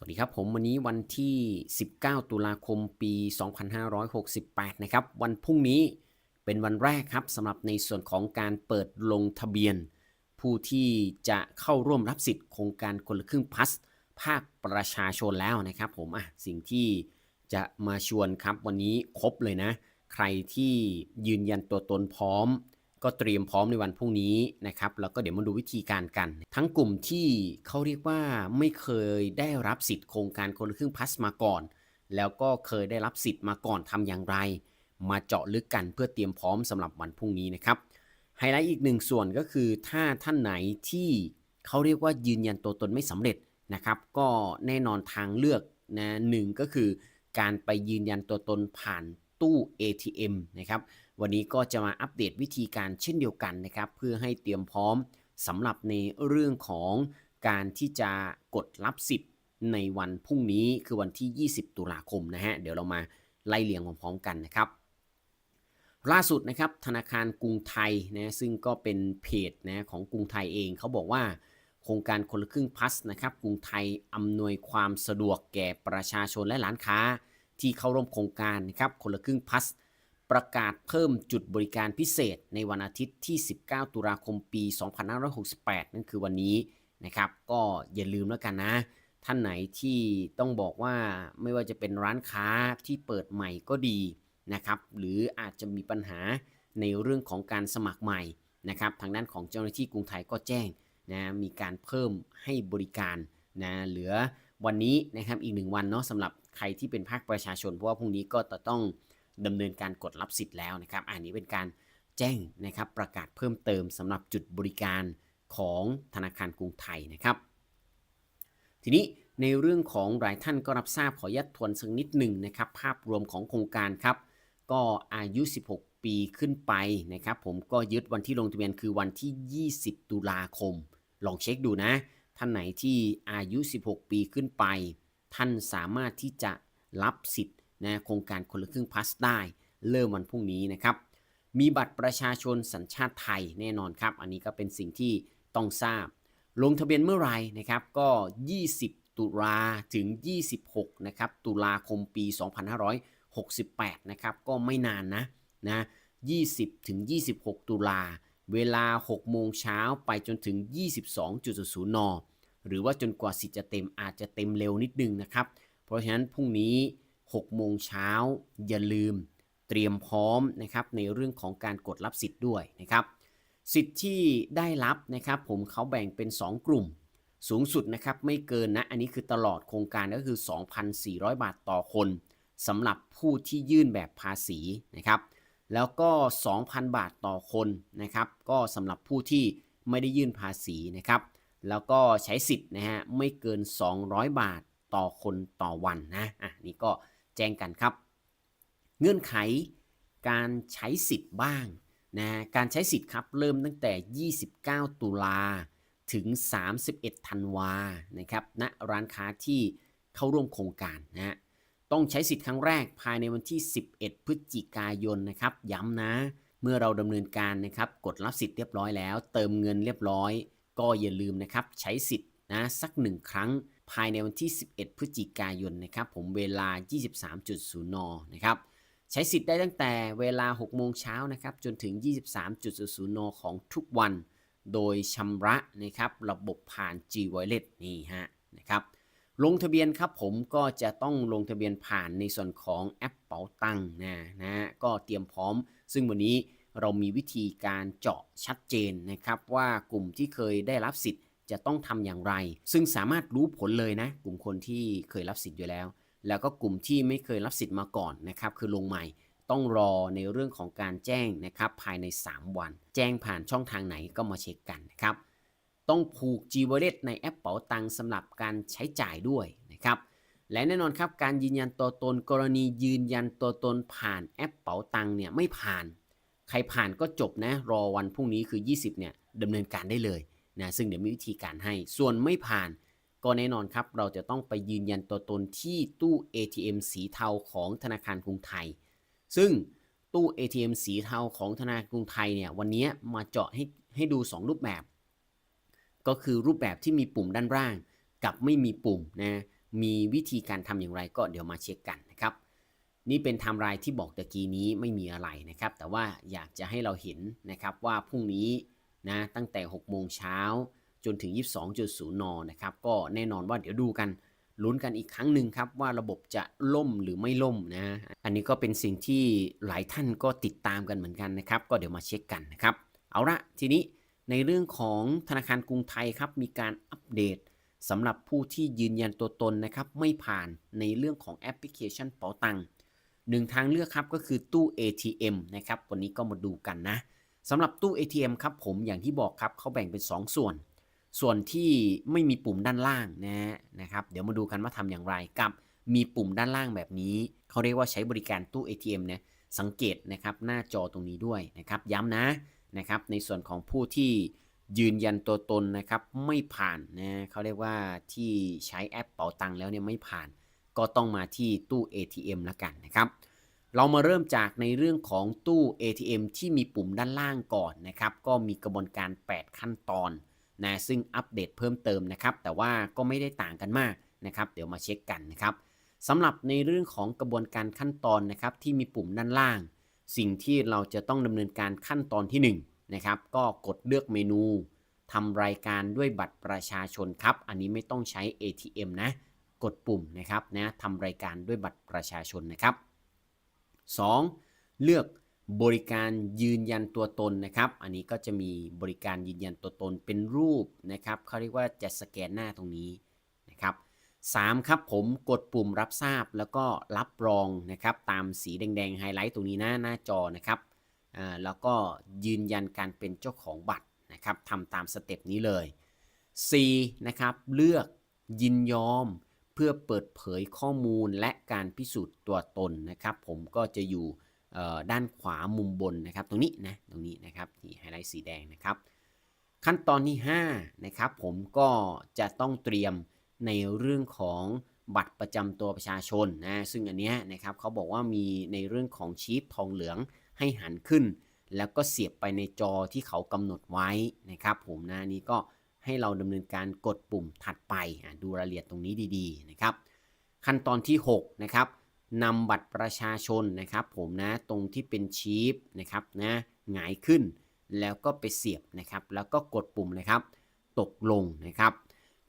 วัสดีครับผมวันนี้วันที่ 19 ตุลาคมปี 2568 นะครับ วันพรุ่งนี้เป็นวันแรกครับสำหรับในส่วนของการเปิดลงทะเบียน ผู้ที่จะเข้าร่วมรับสิทธิ์โครงการคนละครึ่งพัสภาคประชาชนแล้วนะครับผมอะสิ่งที่จะมาชวนครับวันนี้ครบเลยนะ ใครที่ยืนยันตัวตนพร้อม ก็เตรียมพร้อมในวันพรุ่งนี้นะครับ แล้วก็เดี๋ยวมาดูวิธีการกัน ทั้งกลุ่มที่เขาเรียกว่าไม่เคยได้รับสิทธิ์โครงการคนละครึ่งพัสมาก่อน แล้วก็เคยได้รับสิทธิ์มาก่อนทำอย่างไร มาเจาะลึกกันเพื่อเตรียมพร้อมสำหรับวันพรุ่งนี้นะครับ ไฮไลท์อีกหนึ่งส่วนก็คือถ้าท่านไหนที่เขาเรียกว่ายืนยันตัวตนไม่สำเร็จนะครับ ก็แน่นอนทางเลือกนะหนึ่งก็คือการไปยืนยันตัวตนผ่านตู้ ATM นะครับ วันนี้ก็จะมาอัปเดตวิธีการเช่นเดียวกันนะครับ เพื่อให้เตรียมพร้อมสำหรับในเรื่องของการที่จะกดรับสิทธิ์ในวันพรุ่งนี้คือวันที่ 20 ตุลาคมนะฮะ เดี๋ยวเรามาไล่เรียงพร้อมๆกันนะครับ ล่าสุดนะครับธนาคารกรุงไทยนะซึ่งก็เป็นเพจนะของกรุงไทยเองเขาบอกว่าโครงการคนละครึ่งพัสนะครับกรุงไทยอำนวยความสะดวกแก่ประชาชนและร้านค้า ที่เข้าร่วมโครงการนะครับคนละครึ่งพัส ประกาศเพิ่มจุดบริการพิเศษในวันอาทิตย์ที่ 19 ตุลาคมปี 2568 นั่นคือวันนี้นะครับ ก็อย่าลืมแล้วกันนะ ท่านไหนที่ต้องบอกว่าไม่ว่าจะเป็นร้านค้าที่เปิดใหม่ก็ดีนะครับ หรืออาจจะมีปัญหาในเรื่องของการสมัครใหม่นะครับ ทางด้านของเจ้าหน้าที่กรุงไทยก็แจ้งนะมีการเพิ่มให้บริการนะเหลือวันนี้นะครับอีกหนึ่งวันเนาะสำหรับใครที่เป็นภาคประชาชนเพราะว่าพรุ่งนี้ก็จะต้อง ดำเนินการกดรับสิทธิ์แล้วนะครับ อันนี้เป็นการแจ้งนะครับประกาศเพิ่มเติมสำหรับจุดบริการของธนาคารกรุงไทยนะครับ ทีนี้ในเรื่องของหลายท่านก็รับทราบขอยัดทวนสักนิดหนึ่งนะครับ ภาพรวมของโครงการครับ ก็อายุ 16 ปีขึ้นไปนะครับ ผมก็ยึดวันที่ลงทะเบียนคือวันที่ 20 ตุลาคม ลองเช็คดูนะ ท่านไหนที่อายุ 16 ปีขึ้นไป ท่านสามารถที่จะรับสิทธิ์ นะโครงการคนละครึ่งพลัสได้ เริ่มวันพรุ่งนี้นะครับ มีบัตรประชาชนสัญชาติไทยแน่นอนครับ อันนี้ก็เป็นสิ่งที่ต้องทราบ ลงทะเบียนเมื่อไหร่นะครับก็ 20 ตุลาถึง 26 นะครับตุลาคมปี 2568 นะครับก็ไม่นานนะนะ20 ถึง 26 ตุลา เวลา 6 โมงเช้าไปจนถึง 22.00 น หรือว่าจนกว่าสิทธิ์จะเต็มอาจจะเต็มเร็วนิดนึงนะครับ เพราะฉะนั้นพรุ่งนี้ 6 โมงเช้า อย่าลืมเตรียมพร้อมนะครับในเรื่องของการกดรับสิทธิ์ด้วยนะครับ สิทธิ์ที่ได้รับนะครับผมเขาแบ่งเป็น 2 กลุ่ม สูงสุดนะครับไม่เกินนะ อันนี้คือตลอดโครงการก็คือ 2,400 บาทต่อคนสำหรับผู้ที่ยื่นแบบภาษีนะครับ แล้วก็ 2,000 บาทต่อคนนะครับ ก็สำหรับผู้ที่ไม่ได้ยื่นภาษีนะครับ แล้วก็ใช้สิทธิ์นะฮะไม่เกิน 200 บาทต่อคนต่อวันนะ อะนี่ก็ แจ้งกันครับ เงื่อนไขการใช้สิทธิ์บ้างนะการใช้สิทธิ์ครับเริ่มตั้งแต่ 29 ตุลาถึง 31 ธันวานะครับณนะร้านค้าที่เข้าร่วมโครงการนะฮะต้องใช้สิทธิ์ครั้งแรกภายในวันที่ 11 พฤศจิกายนนะครับ ย้ำนะ เมื่อเราดำเนินการนะครับกดรับสิทธิ์เรียบร้อยแล้ว เติมเงินเรียบร้อย ก็อย่าลืมนะครับใช้สิทธิ์นะสักหนึ่งครั้ง ภายในวันที่ 11 พฤศจิกายนนะครับผมเวลา 23.0 นนะครับใช้สิทธิ์ได้ตั้งแต่เวลา 6 โมงเช้านะครับจนถึง 23.00 นของทุกวัน โดยชำระนะครับระบบผ่าน G Wallet นี่ฮะนะครับลงทะเบียนครับผมก็จะต้องลงทะเบียนผ่านในส่วนของแอปเป๋าตังนะนะก็เตรียมพร้อม ซึ่งวันนี้เรามีวิธีการเจาะชัดเจนนะครับว่ากลุ่มที่เคยได้รับสิทธิ์ จะต้องทำอย่างไร ซึ่งสามารถรู้ผลเลยนะ กลุ่มคนที่เคยรับสิทธิ์อยู่แล้ว แล้วก็กลุ่มที่ไม่เคยรับสิทธิ์มาก่อนนะครับ คือลงใหม่ต้องรอในเรื่องของการแจ้งนะครับภายใน 3 วัน แจ้งผ่านช่องทางไหนก็มาเช็คกันนะครับ ต้องผูก G Wallet ในแอปเป๋าตังสำหรับการใช้จ่ายด้วยนะครับ และแน่นอนครับการยืนยันตัวตนกรณียืนยันตัวตนผ่านแอปเป๋าตังเนี่ยไม่ผ่าน ใครผ่านก็จบนะรอวันพรุ่งนี้คือ 20เนี่ยดำเนินการได้เลย นะซึ่งเดี๋ยวมีวิธีการให้ ส่วนไม่ผ่านก็แน่นอนครับ เราจะต้องไปยืนยันตัวตนที่ตู้ ATM สีเทาของธนาคารกรุงไทย ซึ่งตู้ ATM สีเทาของธนาคารกรุงไทยเนี่ยวันนี้มาเจาะให้ให้ดู 2 รูปแบบ ก็คือรูปแบบที่มีปุ่มด้านล่าง กับไม่มีปุ่มนะมีวิธีการทำอย่างไรก็เดี๋ยวมาเช็คกันนะครับ นี่เป็นไทม์ไลน์ที่บอกตะกี้นี้ไม่มีอะไรนะครับ แต่ว่าอยากจะให้เราเห็นนะครับว่าพรุ่งนี้ นะตั้งแต่ 6 โมงเช้าจนถึง 22.0 นนะครับ ก็แน่นอนว่าเดี๋ยวดูกันลุ้นกันอีกครั้งหนึ่งครับ ว่าระบบจะล่มหรือไม่ล่มนะ อันนี้ก็เป็นสิ่งที่หลายท่านก็ติดตามกันเหมือนกันนะครับ ก็เดี๋ยวมาเช็คกันนะครับ เอาละทีนี้ในเรื่องของธนาคารกรุงไทยครับ มีการอัปเดตสำหรับผู้ที่ยืนยันตัวตนนะครับ ไม่ผ่านในเรื่องของแอปพลิเคชันเป๋าตังค์หนึ่งทางเลือกครับก็คือตู้ ATM นะครับ วันนี้ก็มาดูกันนะ สำหรับตู้ ATM ครับผมอย่างที่บอกครับเขาแบ่งเป็น 2 ส่วน ส่วนที่ไม่มีปุ่มด้านล่างนะนะครับ เดี๋ยวมาดูกันว่าทำอย่างไรกับ มีปุ่มด้านล่างแบบนี้ เขาเรียกว่าใช้บริการตู้ ATM เนี่ยสังเกตนะครับหน้าจอตรงนี้ด้วยนะครับย้ำนะนะครับในส่วนของผู้ที่ยืนยันตัวตนนะครับไม่ผ่านนะเขาเรียกว่าที่ใช้แอปเป๋าตังค์แล้วเนี่ยไม่ผ่าน ก็ต้องมาที่ตู้ ATM ละกันนะครับ เรามาเริ่มจากในเรื่องของตู้ ATM ที่มีปุ่มด้านล่างก่อนนะครับ ก็มีกระบวนการ 8 ขั้นตอนนะซึ่งอัปเดตเพิ่มเติมนะครับ แต่ว่าก็ไม่ได้ต่างกันมากนะครับ เดี๋ยวมาเช็คกันนะครับสำหรับในเรื่องของกระบวนการขั้นตอนนะครับ ที่มีปุ่มด้านล่าง สิ่งที่เราจะต้องดำเนินการขั้นตอนที่1นะครับก็กดเลือกเมนูทำรายการด้วยบัตรประชาชนครับ อันนี้ไม่ต้องใช้ ATM นะ กดปุ่มนะครับนะทำรายการด้วยบัตรประชาชนนะครับ 2. เลือกบริการยืนยันตัวตนนะครับ อันนี้ก็จะมีบริการยืนยันตัวตนเป็นรูปนะครับเขาเรียกว่าจะสแกนหน้าตรงนี้นะครับ 3. ครับผมกดปุ่มรับทราบแล้วก็รับรองนะครับ ตามสีแดงๆไฮไลท์ตรงนี้หน้าหน้าจอนะครับแล้วก็ยืนยันการเป็นเจ้าของบัตรนะครับทำตามสเต็ปนี้เลย 4. นะครับเลือกยินยอม พื่อเปิดเผยข้อมูลและการพิสูจน์ตัวตนนะครับ ผมก็จะอยู่ด้านขวามุมบนนะครับ ตรงนี้นะตรงนี้นะครับที่ไฮไลท์สีแดงนะครับ ขั้นตอนที่ 5 นะครับ ผมก็จะต้องเตรียมในเรื่องของบัตรประจำตัวประชาชนนะซึ่งอันเนี้ยนะครับเขาบอกว่ามีในเรื่องของชีพทองเหลืองให้หันขึ้น แล้วก็เสียบไปในจอที่เขากำหนดไว้นะครับ ผมนะนี้ก็ ให้เราดำเนินการกดปุ่มถัดไปดูรายละเอียดตรงนี้ดีๆนะครับ ขั้นตอนที่ 6 นะครับนำบัตรประชาชนนะครับ ผมนะตรงที่เป็นชีพนะครับนะหงายขึ้น แล้วก็ไปเสียบนะครับ แล้วก็กดปุ่มนะครับ ตกลงนะครับ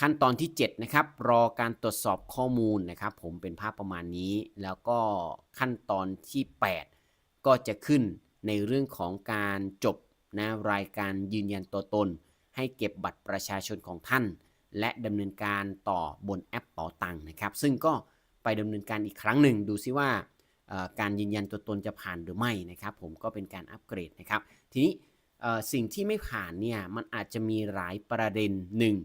ขั้นตอนที่ 7 นะครับ รอการตรวจสอบข้อมูลนะครับ ผมเป็นภาพประมาณนี้ แล้วก็ขั้นตอนที่ 8 ก็จะขึ้นในเรื่องของการจบนะรายการยืนยันตัวตน ให้เก็บบัตรประชาชนของท่าน และดำเนินการต่อบนแอปเป๋าตังค์นะครับ ซึ่งก็ไปดำเนินการอีกครั้งหนึ่ง ดูซิว่าการยืนยันตัวตนจะผ่านหรือไม่นะครับ ผมก็เป็นการอัปเกรดนะครับ ทีนี้สิ่งที่ไม่ผ่านเนี่ยมันอาจจะมีหลายประเด็นหนึ่ง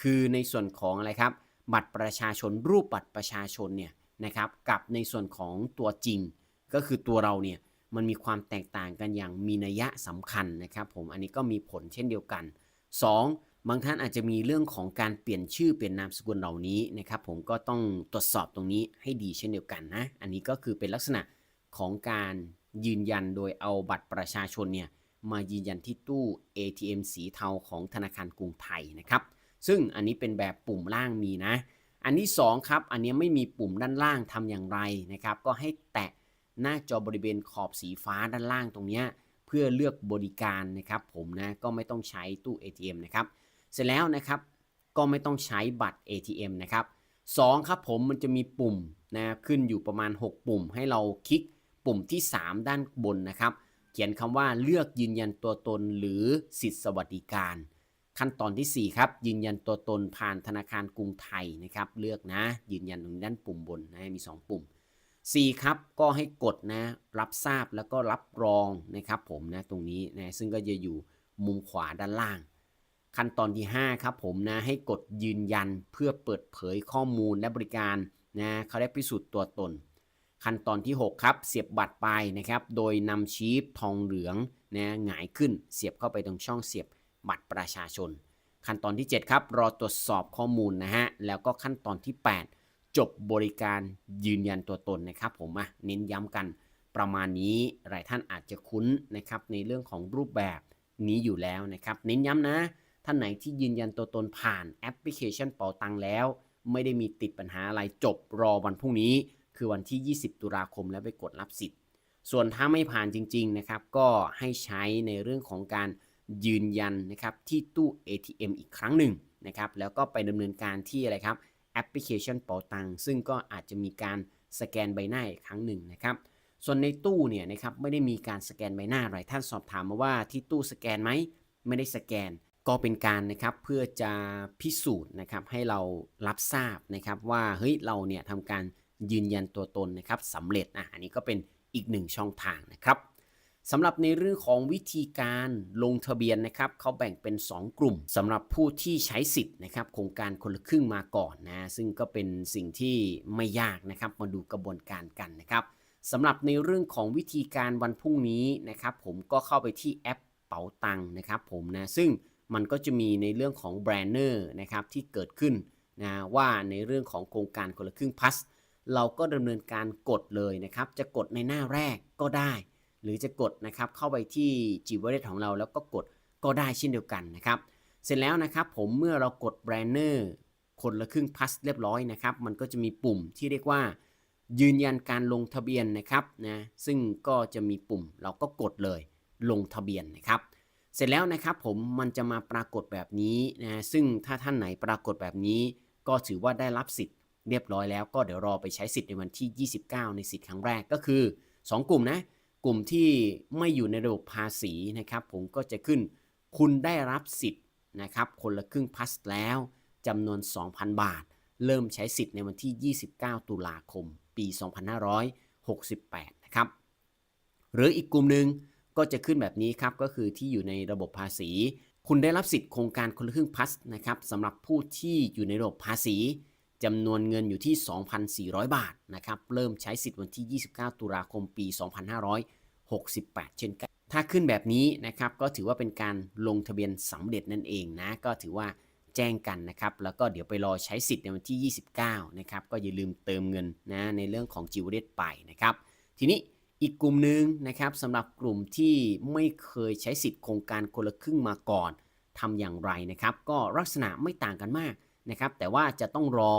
คือในส่วนของอะไรครับ บัตรประชาชนรูปบัตรประชาชนเนี่ยนะครับกับในส่วนของตัวจริง ก็คือตัวเราเนี่ยมันมีความแตกต่างกันอย่างมีนัยสำคัญนะครับ ผมอันนี้ก็มีผลเช่นเดียวกัน 2. บางท่านอาจจะมีเรื่องของการเปลี่ยนชื่อเปลี่ยนนามสกุลเหล่านี้นะครับ ผมก็ต้องตรวจสอบตรงนี้ให้ดีเช่นเดียวกันนะ อันนี้ก็คือเป็นลักษณะของการยืนยันโดยเอาบัตรประชาชนเนี่ยมายืนยันที่ตู้ ATM สีเทาของธนาคารกรุงไทยนะครับ ซึ่งอันนี้เป็นแบบปุ่มล่างมีนะ อันที่2ครับ อันนี้ไม่มีปุ่มด้านล่างทำอย่างไรนะครับ ก็ให้แตะหน้าจอบริเวณขอบสีฟ้าด้านล่างตรงนี้ เพื่อเลือกบริการนะครับ ผมนะก็ไม่ต้องใช้ตู้ ATM นะครับ เสร็จแล้วนะครับก็ไม่ต้องใช้บัตร ATM นะครับ2ครับผมมันจะมีปุ่มนะขึ้นอยู่ประมาณ 6 ปุ่ม ให้เราคลิกปุ่มที่ 3 ด้านบนนะครับ เขียนคำว่าเลือกยืนยันตัวตนหรือสิทธิสวัสดิการ ขั้นตอนที่ 4 ครับ ยืนยันตัวตนผ่านธนาคารกรุงไทยนะครับ เลือกนะยืนยันตรงด้านปุ่มบนนะมี 2 ปุ่ม 4ครับก็ให้กดนะรับทราบแล้วก็รับรองนะครับผมนะตรงนี้นะซึ่งก็จะอยู่มุมขวาด้านล่าง ขั้นตอนที่ 5 ครับผมนะให้กดยืนยันเพื่อเปิดเผยข้อมูลและบริการนะเขาได้พิสูจน์ตัวตน ขั้นตอนที่ 6 ครับ เสียบบัตรไปนะครับ โดยนำชีฟทองเหลืองนะหงายขึ้นเสียบเข้าไปตรงช่องเสียบบัตรประชาชน ขั้นตอนที่ 7 ครับ รอตรวจสอบข้อมูลนะฮะแล้วก็ขั้นตอนที่ 8 จบบริการยืนยันตัวตนนะครับผมอะเน้นย้ำกันประมาณนี้หลายท่านอาจจะคุ้นนะครับในเรื่องของรูปแบบนี้อยู่แล้วนะครับเน้นย้ำนะ ท่านไหนที่ยืนยันตัวตนผ่านแอปพลิเคชันเป๋าตังแล้ว ไม่ได้มีติดปัญหาอะไรจบรอวันพรุ่งนี้ คือวันที่ 20 ตุลาคมแล้วไปกดรับสิทธิ์ ส่วนถ้าไม่ผ่านจริง ๆ นะครับ ก็ให้ใช้ในเรื่องของการยืนยันนะครับที่ตู้ ATM อีกครั้งหนึ่งนะครับแล้วก็ไปดำเนินการที่อะไรครับ แอปพลิเคชันเป๋าตังซึ่งก็อาจจะมีการสแกนใบหน้าอีกครั้งหนึ่งนะครับส่วนในตู้เนี่ยนะครับไม่ได้มีการสแกนใบหน้าอะไรท่านสอบถามมาว่าที่ตู้สแกนไหมไม่ได้สแกน ก็เป็นการนะครับเพื่อจะพิสูจน์นะครับให้เรารับทราบนะครับว่าเฮ้ยเราเนี่ยทำการยืนยันตัวตนนะครับสำเร็จอะอันนี้ก็เป็นอีกหนึ่งช่องทางนะครับ สำหรับในเรื่องของวิธีการลงทะเบียนนะครับเขาแบ่งเป็น 2 กลุ่มสำหรับผู้ที่ใช้สิทธิ์นะครับโครงการคนละครึ่งมาก่อนนะซึ่งก็เป็นสิ่งที่ไม่ยากนะครับมาดูกระบวนการกันนะครับสำหรับในเรื่องของวิธีการวันพรุ่งนี้นะครับผมก็เข้าไปที่แอปเป๋าตังนะครับผมนะซึ่งมันก็จะมีในเรื่องของแบรนเนอร์นะครับที่เกิดขึ้นนะว่าในเรื่องของโครงการคนละครึ่งพัสเราก็ดำเนินการกดเลยนะครับจะกดในหน้าแรกก็ได้ หรือจะกดนะครับเข้าไปที่จีวอร์ของเราแล้วก็กดก็ได้เช่นเดียวกันนะครับ เสร็จแล้วนะครับผมเมื่อเรากดแบรนเนอร์คนละครึ่งพัสเรียบร้อยนะครับ มันก็จะมีปุ่มที่เรียกว่า ยืนยันการลงทะเบียนนะครับนะซึ่งก็จะมีปุ่มเราก็กดเลยลงทะเบียนนะครับ เสร็จแล้วนะครับผมมันจะมาปรากฏแบบนี้นะซึ่งถ้าท่านไหนปรากฏแบบนี้ ก็ถือว่าได้รับสิทธิ์เรียบร้อยแล้วก็เดี๋ยวรอไปใช้สิทธิ์ในวันที่ 29 ในสิทธิ์ครั้งแรกก็คือ 2 กลุ่มนะ กลุ่มที่ไม่อยู่ในระบบภาษีนะครับ ผมก็จะขึ้นคุณได้รับสิทธิ์นะครับคนละครึ่งพัสแล้วจำนวน 2,000 บาท เริ่มใช้สิทธิ์ในวันที่ 29 ตุลาคม ปี 2568 นะครับ หรืออีกกลุ่มหนึ่งก็จะขึ้นแบบนี้ครับ ก็คือที่อยู่ในระบบภาษี คุณได้รับสิทธิ์โครงการคนละครึ่งพัสนะครับสำหรับผู้ที่อยู่ในระบบภาษี จำนวนเงินอยู่ที่ 2,400 บาทนะครับ เริ่มใช้สิทธิ์วันที่ 29 ตุลาคมปี 2568 เช่นกัน ถ้าขึ้นแบบนี้นะครับ ก็ถือว่าเป็นการลงทะเบียนสำเร็จนั่นเองนะ ก็ถือว่าแจ้งกันนะครับ แล้วก็เดี๋ยวไปรอใช้สิทธิ์ในวันที่ 29 นะครับ ก็อย่าลืมเติมเงินนะในเรื่องของจิวเดตไปนะครับ ทีนี้อีกกลุ่มหนึ่งนะครับสำหรับกลุ่มที่ไม่เคยใช้สิทธิ์โครงการคนละครึ่งมาก่อนทำอย่างไรนะครับ ก็ลักษณะไม่ต่างกันมาก นะครับ แต่ว่าจะต้องรอ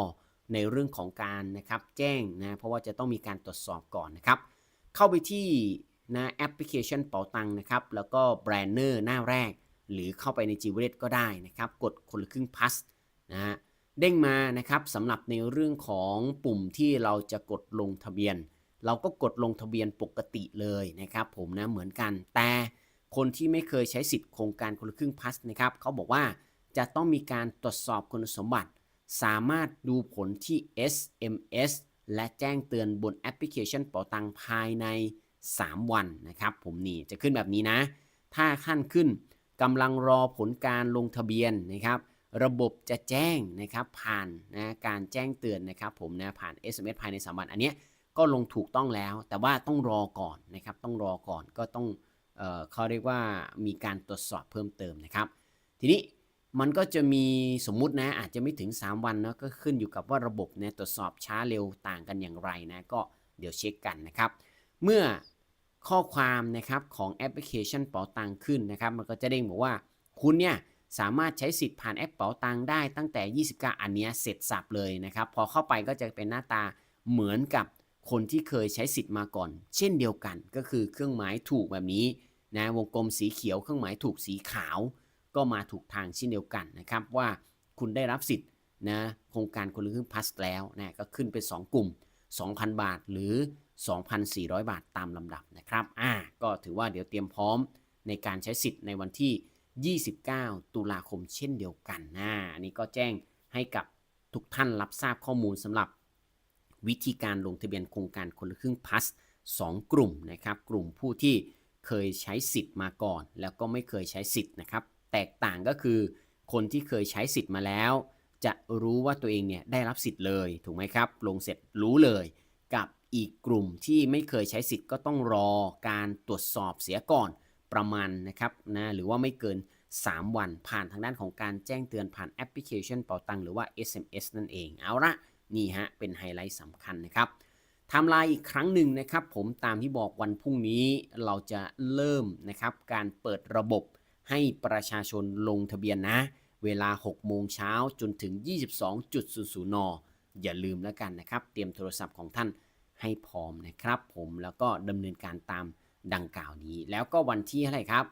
ในเรื่องของการนะครับแจ้งนะเพราะว่าจะต้องมีการตรวจสอบก่อนนะครับ เข้าไปที่นะแอปพลิเคชันเป๋าตังนะครับ แล้วก็แบรนเนอร์หน้าแรก หรือเข้าไปใน g w a l l e t ก็ได้นะครับ กดคนละครึ่งพัสนะฮะเด้งมานะครับสำหรับในเรื่องของปุ่มที่เราจะกดลงทะเบียน เราก็กดลงทะเบียนปกติเลยนะครับ ผมนะเหมือนกันแต่คนที่ไม่เคยใช้สิทธิ์โครงการคนละครึ่งพัสนะครับเขาบอกว่า จะต้องมีการตรวจสอบคุณสมบัติ สามารถดูผลที่ SMS และแจ้งเตือนบนแอปพลิเคชันเป๋าตังภายใน 3 วันนะครับ ผมนี่จะขึ้นแบบนี้นะ ถ้าขั้นขึ้นกำลังรอผลการลงทะเบียนนะครับ ระบบจะแจ้งนะครับผ่านนะการแจ้งเตือนนะครับ ผมนะผ่าน SMS ภายใน 3 วัน อันนี้ก็ลงถูกต้องแล้ว แต่ว่าต้องรอก่อนนะครับ ต้องรอก่อนก็ต้องเออเขาเรียกว่ามีการตรวจสอบเพิ่มเติมนะครับ ทีนี้ มันก็จะมีสมมุตินะอาจจะไม่ถึง 3 วันเนาะก็ขึ้นอยู่กับว่าระบบเนี่ยตรวจสอบช้าเร็วต่างกันอย่างไรนะก็เดี๋ยวเช็คกันนะครับ เมื่อข้อความนะครับของแอปพลิเคชันเป๋าตังขึ้นนะครับ มันก็จะเด้งบอกว่าคุณเนี่ยสามารถใช้สิทธิ์ผ่านแอปเป๋าตังได้ตั้งแต่ 29 อันเนี้ยเสร็จสับเลยนะครับ พอเข้าไปก็จะเป็นหน้าตาเหมือนกับคนที่เคยใช้สิทธิ์มาก่อน เช่นเดียวกันก็คือเครื่องหมายถูกแบบนี้นะวงกลมสีเขียวเครื่องหมายถูกสีขาว ก็มาถูกทางเช่นเดียวกันนะครับว่าคุณได้รับสิทธิ์นะโครงการคนละครึ่งพัสแล้วนะก็ขึ้นเป็น 2 กลุ่ม 2,000 บาทหรือ 2,400 บาทตามลำดับนะครับอ่าก็ถือว่าเดี๋ยวเตรียมพร้อมในการใช้สิทธิ์ในวันที่ 29 ตุลาคมเช่นเดียวกันนะอันนี้ก็แจ้งให้กับทุกท่านรับทราบข้อมูลสำหรับวิธีการลงทะเบียนโครงการคนละครึ่งพัส2กลุ่มนะครับ กลุ่มผู้ที่เคยใช้สิทธิ์มาก่อน แล้วก็ไม่เคยใช้สิทธิ์นะครับ แตกต่างก็คือ คนที่เคยใช้สิทธิ์มาแล้ว จะรู้ว่าตัวเองเนี่ยได้รับสิทธิ์เลยถูกไหมครับ ลงเสร็จรู้เลย กับอีกกลุ่มที่ไม่เคยใช้สิทธิ์ก็ต้องรอการตรวจสอบเสียก่อนประมาณนะครับนะหรือว่าไม่เกิน 3 วันผ่านทางด้านของการแจ้งเตือนผ่านแอปพลิเคชันเป๋าตังหรือว่า SMS นั่นเองเอาละนี่ฮะเป็นไฮไลท์สำคัญนะครับทม์ไลน์อีกครั้งหนึ่งนะครับ ผมตามที่บอกวันพรุ่งนี้เราจะเริ่มนะครับการเปิดระบบ ให้ประชาชนลงทะเบียนนะ เวลา 6 โมงเช้าจนถึง 22.00 น อย่าลืมแล้วกันนะครับ เตรียมโทรศัพท์ของท่านให้พร้อมนะครับ ผมแล้วก็ดำเนินการตามดังกล่าวนี้ แล้วก็วันที่เท่าไหร่ครับ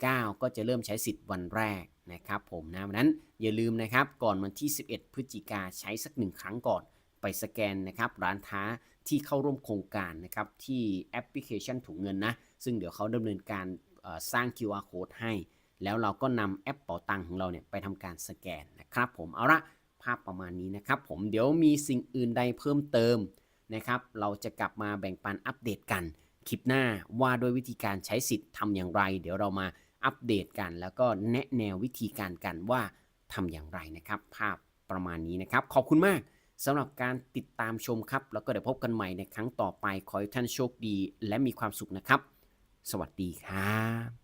29 ก็จะเริ่มใช้สิทธิ์วันแรกนะครับ ผมนะวันนั้นอย่าลืมนะครับก่อนวันที่ 11 พฤศจิกาใช้สักหนึ่งครั้งก่อน ไปสแกนนะครับร้านค้าที่เข้าร่วมโครงการนะครับที่แอปพลิเคชันถุงเงินนะ ซึ่งเดี๋ยวเขาดำเนินการ สร้าง QR code ให้ แล้วเราก็นำแอปเป๋าตังของเราเนี่ยไปทำการสแกนนะครับผมเอาละภาพประมาณนี้นะครับผมเดี๋ยวมีสิ่งอื่นใดเพิ่มเติมนะครับ เราจะกลับมาแบ่งปันอัปเดตกัน คลิปหน้าว่าด้วยวิธีการใช้สิทธิ์ทำอย่างไร เดี๋ยวเรามาอัปเดตกัน แล้วก็แนะแนววิธีการกันว่าทำอย่างไรนะครับ ภาพประมาณนี้นะครับ ขอบคุณมากสำหรับการติดตามชมครับ แล้วก็เดี๋ยวพบกันใหม่ในครั้งต่อไปขอให้ท่านโชคดี และมีความสุขนะครับ สวัสดีครับ